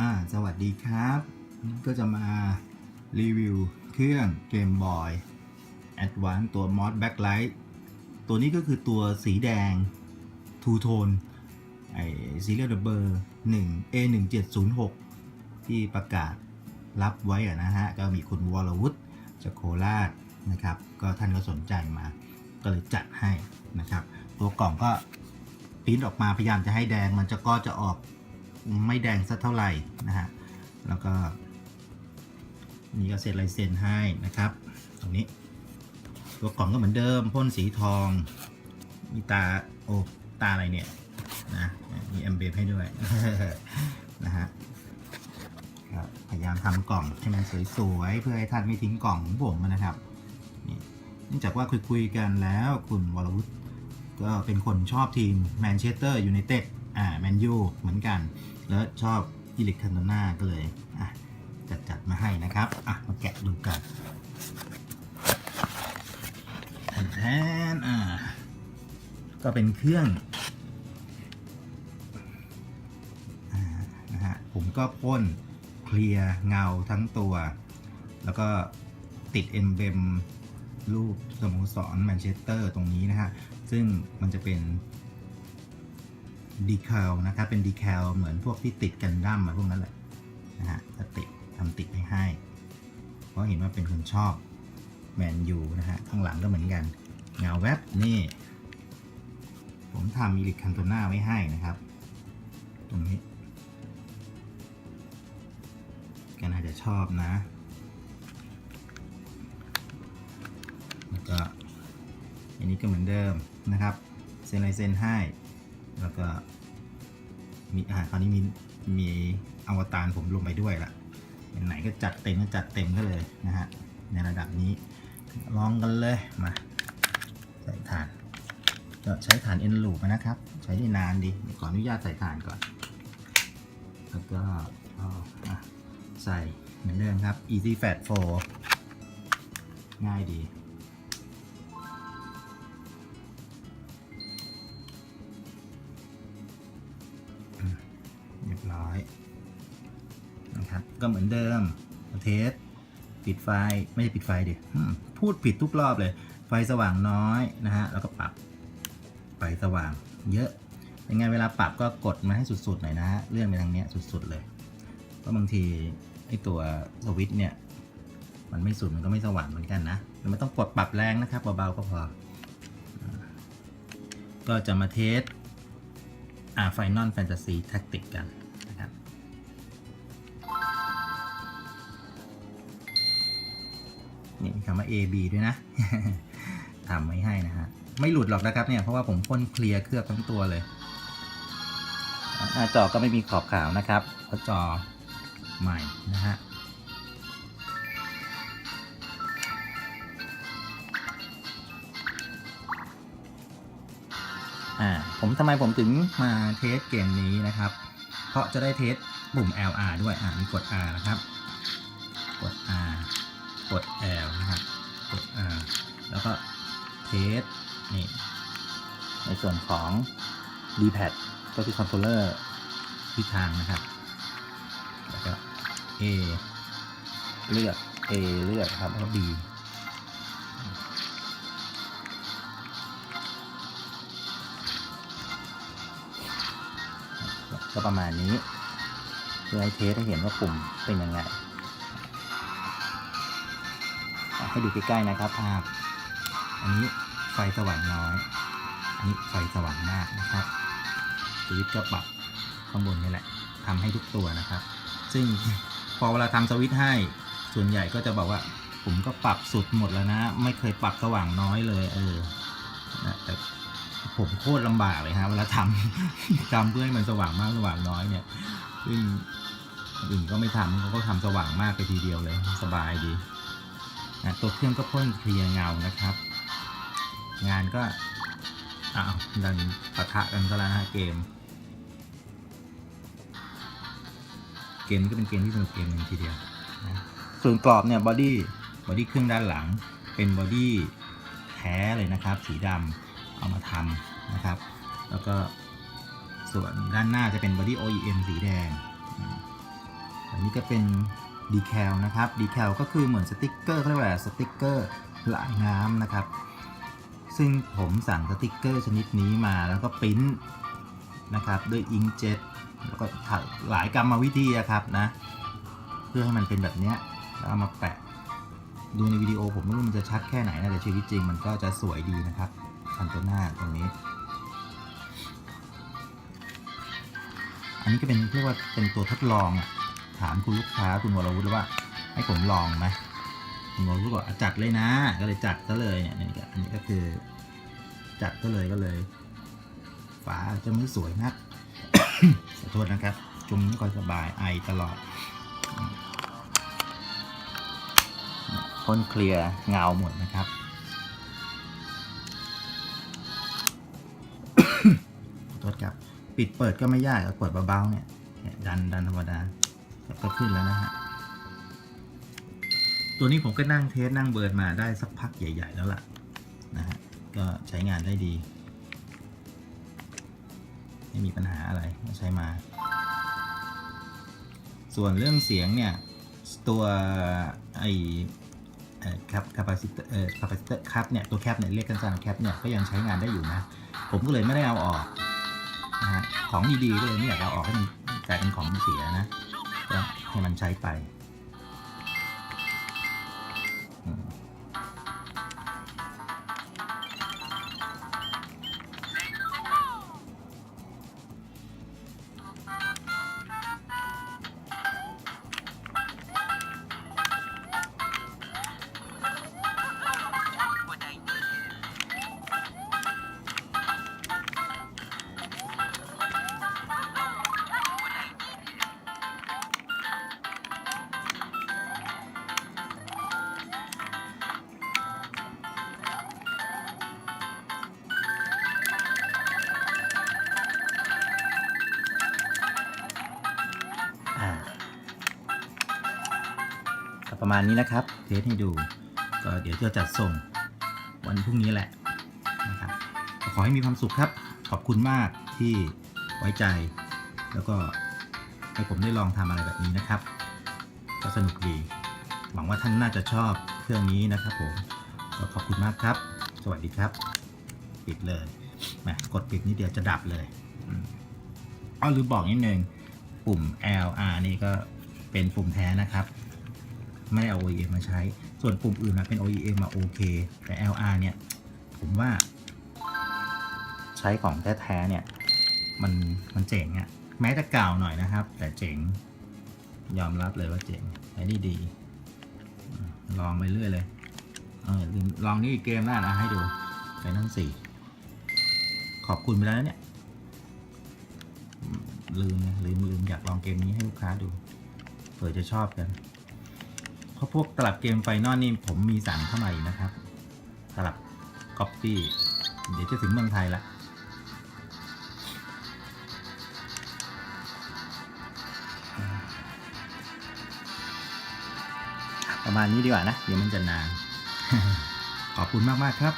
อ่าสวัสดีครับ ก็จะมารีวิวเครื่อง Game Boy Advance ตัว Mod Backlight ตัวนี้ก็คือตัวสีแดง Two Tone ไอ Serial Number 1 A 1 7 0 6 ที่ประกาศรับไว้อะนะฮะ ก็มีคุณวรวุฒิจากโคราชนะครับ ก็ท่านก็สนใจมา ก็เลยจัดให้นะครับ ตัวกล่องก็ปริ้นออกมาพยายามจะให้แดงมันจะก็จะออก ไม่แดงสักเท่าไหร่นะฮะแล้วก็นี่ก็เซ็นลายเซ็นให้นะครับ ตรงนี้ ตัวกล่องก็เหมือนเดิมพ่นสีทอง มีตาโอ้ตาอะไรเนี่ยนะมีแอมเบให้ด้วยนะฮะพยายามทำกล่องให้มันสวยๆเพื่อให้ท่านไม่ทิ้งกล่องของผมนะครับเนื่องจากว่าคุยๆกันแล้วคุณวรวุฒิก็เป็นคนชอบทีมแมนเชสเตอร์ยูไนเต็ด อ่าแมนยูเหมือนกัน แล้วชอบอิล็กคันโตนาก็เลยอะจัดจัดมาให้นะครับ อะ มาแกะดูกันแทนอ่า ก็เป็นเครื่องอ่านะฮะผมก็พ่นเคลียร์เงาทั้งตัว แล้วก็ติดเอ็มเบมรูปสโมสรแมนเชสเตอร์ตรงนี้นะฮะ ซึ่งมันจะเป็น ดีแคลนะครับ เป็นดีแคลเหมือนพวกที่ติดกันดั้มมาพวกนั้นแหละนะฮะจะติดทำติดไปให้ เพราะเห็นว่าเป็นคนชอบแมนยูนะฮะ ข้างหลังก็เหมือนกัน เงาแวบนี่ ผมทำอีลิคันโตนาไว้ให้นะครับ ตรงนี้แกน่าจะชอบนะ แล้วก็อันนี้ก็เหมือนเดิมนะครับ เซ็นลายเซ็นให้ แล้วก็มีอ่าคราวนี้มีมีอวตารผมลงไปด้วยละไหนก็จัดเต็มก็จัดเต็มก็เลยนะฮะในระดับนี้ลองกันเลยมาใส่ถ่านก็ใช้ถ่านเอ็นลูปนะครับ ใช้ได้นานดีขออนุญาตใส่ถ่านก่อน แล้วก็เอาใส่เหมือนเดิมครับ Easy Fat 4ง่ายดี ก็เหมือนเดิมเทสปิดไฟไม่ใช่ปิดไฟดิพูดผิดทุกรอบเลย ไฟสว่างน้อยนะฮะแล้วก็ปรับไฟสว่างเยอะเป็นไงเวลาปรับก็กดมาให้สุดๆหน่อยนะฮะเลื่อนไปทางเนี้ยสุดๆเลยเพราะบางทีไอตัวสวิตช์เนี่ยมันไม่สุดมันก็ไม่สว่างเหมือนกันนะแต่ไม่ต้องกดปรับแรงนะครับเบาๆก็พอ ก็จะมาเทสอ่า Final Fantasy Tactic กันนะครัน มีคำว่า A B ด้วยนะทำไว้ให้นะฮะ ไม่หลุดหรอกนะครับเนี่ย เพราะว่าผมพ่นเคลียร์เคลือบทั้งตัวเลยหน้าจอก็ไม่มีขอบขาวนะครับเพราะจอใหม่นะฮะอ่าผมทำไมผมถึงมาเทสเกมนี้นะครับ เพราะจะได้เทสปุ่ม LR ด้วย อ่ามีกด R นะครับ กด R กด L นะครับ กด R แล้วก็เทสนี่ ในส่วนของ D-pad ก็คือคอนโทรลเลอร์ทิศทางนะครับ แล้วก็ A เลือก A เลือกครับ แล้วก็ B ก็ประมาณนี้เพื่อให้เทสให้เห็นว่าปุ่มเป็นยังไง ให้ดูใกล้ๆนะครับภาพ อันนี้ไฟสว่างน้อย อันนี้ไฟสว่างมากนะครับสวิตช์ก็ปรับข้างบนนี่แหละทำให้ทุกตัวนะครับ ซึ่งพอเวลาทำสวิตช์ให้ส่วนใหญ่ก็จะบอกว่า ผมก็ปรับสุดหมดแล้วนะ ไม่เคยปรับสว่างน้อยเลยเออนะแต่ผมโคตรลำบากเลยฮะเวลาทำทำเพื่อให้มันสว่างมากสว่างน้อยเนี่ยซึ่งอื่นก็ไม่ทำเขาก็ทำสว่างมากไปทีเดียวเลย สบายดี ตัวเครื่องก็พ่นเคลียร์เงานะครับ งานก็อ้าวดันปะทะกันซะแล้วนะฮะเกม เกมนี้ก็เป็นเกมที่สนุกเกมหนึ่งทีเดียวนะส่วนกรอบเนี่ยบอดี้บอดี้เครื่องด้านหลัง เป็นบอดี้แท้เลยนะครับ สีดำเอามาทำนะครับ แล้วก็ส่วนด้านหน้าจะเป็นบอดี้ OEM สีแดงอืมอันนี้ก็เป็น ดีแคลนะครับดีแคลก็คือเหมือนสติกเกอร์เขาเรียกว่าสติกเกอร์ลายน้ำนะครับ ซึ่งผมสั่งสติกเกอร์ชนิดนี้มาแล้วก็ปริ้นนะครับด้วยอิงเจ็ตแล้วก็หลายกรรมวิธีอะครับนะ เพื่อให้มันเป็นแบบนี้แล้วเอามาแปะดูในวิดีโอผมไม่รู้มันจะชัดแค่ไหนนะแต่ชีวิตจริงมันก็จะสวยดีนะครับคันตัวหน้าตรงนี้ อันนี้ก็เป็นเรียกว่าเป็นตัวทดลองอะ ถามคุณลูกค้าคุณวรวุฒิว่า ให้ผมลองไหมคุณวรวุฒิบอกจัดเลยนะ ก็เลยจัดซะเลยเนี่ยนี่ก็อันนี้ก็คือ จัดก็เลยก็เลยฝาจะไม่สวยนักขอโทษนะครับ จุ่มไม่ค่อยสบายไอตลอดพ่นเคลียร์เงาหมดนะครับขอโทษครับ ปิดเปิดก็ไม่ยากเปิดเบาๆเนี่ยเนี่ยดันดันธรรมดา ก็ขึ้นแล้วนะฮะ ตัวนี้ผมก็นั่งเทสนั่งเบิร์นมาได้สักพักใหญ่ ๆ แล้วล่ะนะฮะ ก็ใช้งานได้ดี ไม่มีปัญหาอะไรใช้มา ส่วนเรื่องเสียงเนี่ย ตัวไอครับคาปาซิเตอร์คาปาซิเตอร์ครับเนี่ย ตัวแคปเนี่ย เรียกกันสั้นแคปเนี่ย ก็ยังใช้งานได้อยู่นะ ผมก็เลยไม่ได้เอาออกนะฮะ ของดีๆก็เลยไม่อยากเอาออกให้มันกลายเป็นของเสียนะ ให้มันใช้ไป ประมาณนี้นะครับ เทสให้ดู ก็เดี๋ยวจะจัดส่งวันพรุ่งนี้แหละนะครับขอให้มีความสุขครับ ขอบคุณมากที่ไว้ใจ แล้วก็ให้ผมได้ลองทำอะไรแบบนี้นะครับ ก็สนุกดี หวังว่าท่านน่าจะชอบเครื่องนี้นะครับผมก็ขอบคุณมากครับ สวัสดีครับ ปิดเลยแหมกดปิดนิดเดียวจะดับเลยอืมอ้อลืมบอกนิดนึง ปุ่ม L R นี่ก็เป็นปุ่มแท้นะครับ ไม่ได้เอา OEM มาใช้ ส่วนปุ่มอื่นนะเป็น OEM มาโอเค แต่ L R เนี่ย ผมว่า ใช้ของแท้ๆเนี่ย มันมันเจ๋งอะแม้จะเก่าหน่อยนะครับ แต่เจ๋ง ยอมรับเลยว่าเจ๋งใช้ด้ดีลองไปเรื่อยเลยเออลองนี่เกมหน้านะให้ดูไฟนั่นสี่ขอบคุณไปแล้วเนี่ยลืมลืมลืมอยากลองเกมนี้ให้ลูกค้าดูเผื่อจะชอบกัน เพราะพวกตลับเกมไฟนอลนี่ผมมีสั่งเข้ามาอีกนะครับ ตลับก๊อปปี้เดี๋ยวจะถึงเมืองไทยละประมาณนี้ดีกว่านะ เดี๋ยวมันจะนาน ขอบคุณมาก ๆ ครับ